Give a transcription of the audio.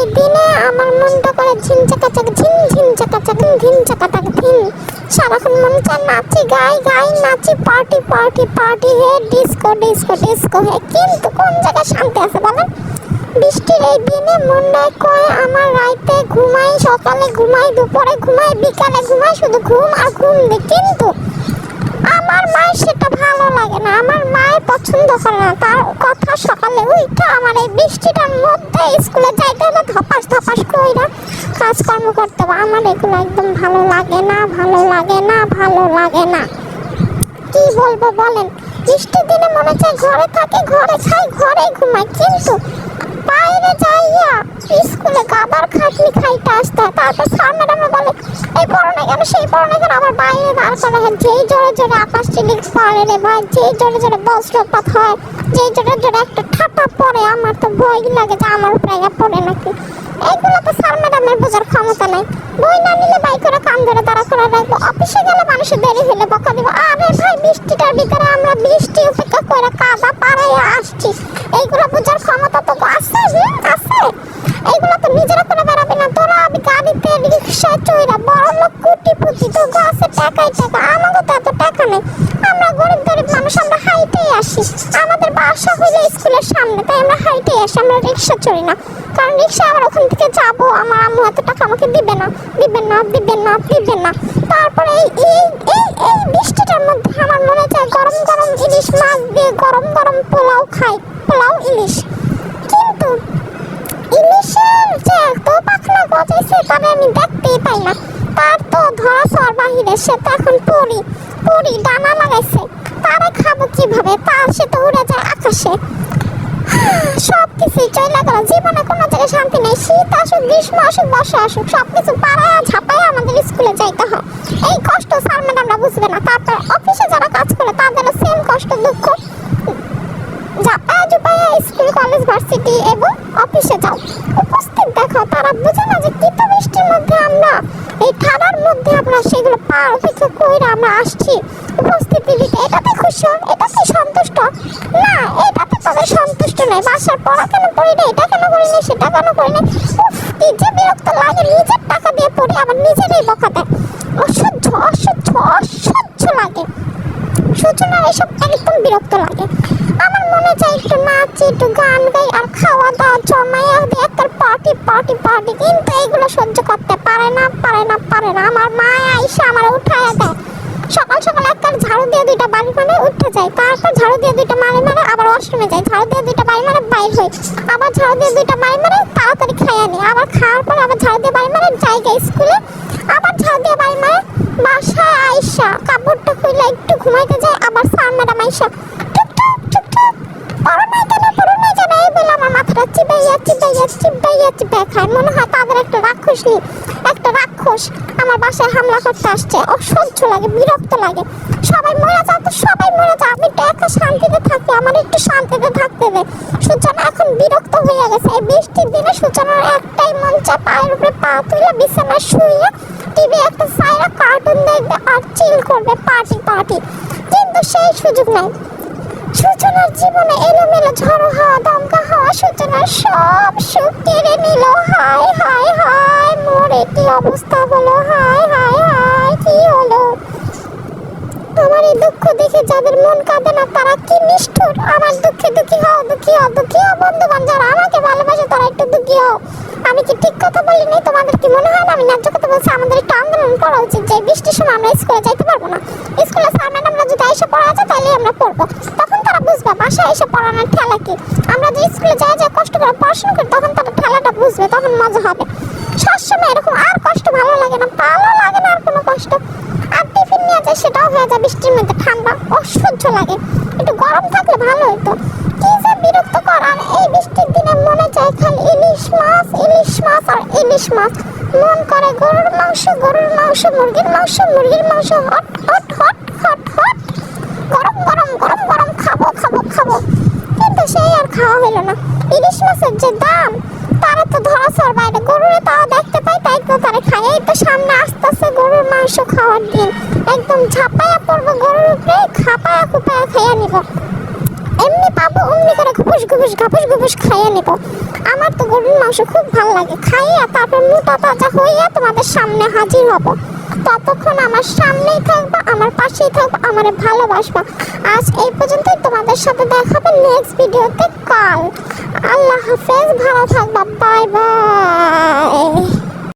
এই দিনে আমার মনটা করে ঝিন চাকা চাক ঝিন ঝিন চাকা চাক ঝিন চাকা চাক ঝিন সারাক্ষণ মন চায় নাচি, গাই গাই, নাচি, party party party, hey, disco disco disco, hey. কিন্তু কোন জায়গায় শান্তি আছে বলেন? বৃষ্টির এই দিনে মনটায় কয় আমার রাইতে ঘুমাই, সকালে ঘুমাই, দুপুরে ঘুমাই, বিকালে ঘুমাই, শুধু ঘুম আর ঘুম কিন্তু আমার মায়ের সেটা ভালো লাগে না, আমার মায়ের পছন্দ করে না। তার কথা সকালে উঠে আমার এই বৃষ্টিটার মধ্যে স্কুলে যাইতে হবে ধপাস ধপাস কইরা কাজকর্ম করতে হবে আমার এগুলো একদম ভালো লাগে না, ভালো লাগে না, ভালো লাগে না। কি বলব বলেন? বৃষ্টির দিনে মনে চায় ঘরে থাকে, ঘরে খাই ঘরে ঘুমাই কিন্তু বাইরে যাইয়া স্কুলে গাদার খাটনি খাইতে আসতে তারপর স্যার ম্যাডামে বলে, এই পড়ানো কেন? সেই পড়ানো কেন? আমার বাইরে দাঁড় করা হয় যেই জোরে জোরে আকাশ চিলিক পড়ে রে ভাই, যেই জোরে জোরে বজ্রপাত হয়, যেই জোরে জোরে একটা ঠাটা পড়ে, আমার তো ভয় লাগে যে আমার প্রায় পড়ে নাকি? এইগুলো তো স্যার ম্যাডামের বোঝার ক্ষমতা নাই। বই না নিলে বাই করে কান ধরে তারা করে রাখব। অফিসে গেলে মানুষের দেরি হলে বকা দিব। আরে ভাই, বৃষ্টিটার ভিতরে আমরা বৃষ্টি তো আছে টাকাই টাকা, আমাদের তো এত টাকা নেই। আমরা গরিব গরিব মানুষ, আমরা হাইটেই আসি। আমাদের বাসা হইলে স্কুলের সামনে, তাই আমরা হাইটেই আসি, আমরা রিক্সা চড়ি না। কারণ রিক্সা আবার ওখান থেকে যাব, আমার আম্মু এত টাকা আমাকে দিবে না দিবে না দিবে না দিবে না। তারপরে এই এই এই বৃষ্টিটার মধ্যে আমার মনে চায় গরম গরম ইলিশ মাছ দিয়ে গরম গরম পোলাও খাই পোলাও ইলিশ কিন্তু ইলিশের যে এত পাখনা গজাইছে তারে আমি দেখতেই পাই না তার তো ধরা সর বাহিরে, সে তো এখন পরি পরি ডানা লাগাইছে। তারে খাব কীভাবে? তার সে তো উড়ে যায় আকাশে। সব কিছুই চলে গেল। জীবনে কোনো জায়গায় শান্তি নেই। শীত আসুক, গ্রীষ্ম আসুক, বর্ষা আসুক সব কিছু পাড়ায় ঝাপায় আমাদের স্কুলে যাইতে হয়। এই কষ্ট স্যার ম্যাডামরা বুঝবে না। তারপর অফিসে যারা কাজ করে, তাদেরও সেম কষ্ট, দুঃখ। ঝাপায়া ঝুপায়া স্কুল, কলেজ, ভার্সিটি, এবং অফিসে যাও। উপস্থিত দেখো, তারা বুঝে না যে কীট বৃষ্টির মধ্যে আমরা এই থানার মধ্যে আমরা সেগুলো পার অপেক্ষা কইরা আমরা আসছি। উপস্থিতি দিতে এটাতে খুশি এটাতে সন্তুষ্ট? না, এটাতে তাদের সন্তুষ্ট নয় বাসার পড়া কেন পড়ি না এটা কেন করি না সেটা কেন করি না উফ কি যে বিরক্ত লাগে, নিজের টাকা দিয়ে পড়ি আবার নিজেরই বকা দেয়। অসহ্য অসহ্য অসহ্য লাগে। সূচনার এসব একদম বিরক্ত লাগে। আমার মনে চাই একটু নাচি, একটু গান গাই আর খাওয়া দাওয়া জমাইয়া একটা পার্টি পার্টি পার্টি কিন্তু এইগুলো সহ্য করতে পারে না পারে না পারে না। আমার মা আইসা আমার উঠাইয়া দেয়। সকাল সকাল একটা ঝাড়ু দিয়ে দুইটা বাড়ি মানে উঠতে যাই তারপর ঝাড়ু দিয়ে দুইটা মারে মারে, আবার ওয়াশরুমে যাই ঝাড়ু দিয়ে দুইটা বাড়ি মারে, বাইর হই। আবার ঝাড়ু দিয়ে দুইটা বাড়ি মারে, তাড়াতাড়ি খাইয়া নিই আবার খাওয়ার পর আবার ঝাড়ু দিয়ে বাড়ি মারে জায়গা স্কুলে। আবার ঝাড়ু দিয়ে বাড়ি মারে বাসায় আইসা, কাপড়টা খুলে একটু ঘুমাইতে যায় আবার স্যার ম্যাডাম আইসা টুকটুক টুকটুক পড়ো নাই কেন, পড়ো কেন? এই বেলা আমার মাথাটা চিবাইয়া চিবাইয়া চিবাইয়া চিবাইয়া খায়। মনে হয় তাদের একটা রাক্ষস একটা রাক্ষস আমার বাসায় হামলা করতে আসছে। অসহ্য লাগে, বিরক্ত লাগে। সবাই মরে যা তো, সবাই মরে যা আমি তো একা শান্তিতে থাকি, আমার একটু শান্তিতে থাকতে দে। সূচনা এখন বিরক্ত হয়ে গেছে। এই বৃষ্টির দিনে সূচনার একটাই মন চায়, পায়ের উপরে পা তুলে বিছানায় শুয়ে টিভি একটা সাইরা কার্টুন দেখবে আর চিল করবে পার্টি পার্টি কিন্তু সেই সুযোগ নাই। সূচনার জীবনে এলোমেলো ঝড়ো হাওয়া, দমকা হাওয়া, সূচনার সব সুখ কেড়ে নিল। হায় হায় হায়, মোরে কি অবস্থা হলো? হায় হায় হায়, কি হলো? আমার এই দুঃখ দেখে যাদের মন কাঁদে না, তারা কি নিষ্ঠুর? আমার দুঃখে দুঃখী হও দুঃখী হও দুঃখী হও বন্ধুবান যারা আমাকে ভালোবাসে, তারা একটু দুঃখী হও। আমি কি ঠিক কথা বলি নাই তোমাদের কি মনে হয় না আমি ন্যায্য কথা বলছি? আমাদের একটু আন্দোলন করা উচিত। যে বৃষ্টির সময় আমরা স্কুলে যাইতে পারব না। স্কুলে স্যার ম্যাডামরা যদি এসে পড়া আছে তাহলে আমরা পড়ব। তারা বাসায় এসে পড়ানোর ঠেলা কি? আমরা যে স্কুলে যাই যায় কষ্ট করে পড়াশোনা করি, তখন তারা ঠেলাটা বুঝবে, তখন মজা হবে। সবসময় এরকম আর কষ্ট ভালো লাগে না, ভালো লাগে না আর কোনো কষ্ট। আর টিফিন নিয়ে যায়, সেটাও হয়ে যায় বৃষ্টির মধ্যে, ঠান্ডা, অসহ্য লাগে। একটু গরম থাকলে ভালো হতো কি যে বিরক্ত করার এই বৃষ্টির দিনে মনে চায় খালি ইলিশ মাছ ইলিশ মাছ আর ইলিশ মাছ। মন করে গরুর মাংস গরুর মাংস, মুরগির মাংস মুরগির মাংস hot hot hot hot hot গরম গরম গরম গরম খাব খাব খাব কিন্তু সেই আর খাওয়া হলো না ইলিশ মাছের যে দাম, তারা তো ধরা সর বাইরে। গরুরে তাও দেখতে পাই, তাই তো তারা খায়। এই তো সামনে আসতেছে গরুর মাংস খাওয়ার দিন। একদম ঝাপায়া পড়ব গরুর উপরে, খাপায়া খুপায়া খাইয়া নিব। এমনি পাবো, অমনি করে ঘুপুস ঘুপুস ঘাপুস ঘুপুস খাইয়ে নিব। আমার তো গরুর মাংস খুব ভালো লাগে। খাইয়ে তারপর মোটা তাজা হইয়া তোমাদের সামনে হাজির হব। ততক্ষণ আমার সামনেই থাকবা, আমার পাশেই থাকবা, আমার ভালোবাসবা। আজ এই পর্যন্তই তোমাদের সাথে দেখা হবে নেক্সট ভিডিওতে কাল। আল্লাহ হাফেজ, ভালো থাকবা। Bye bye.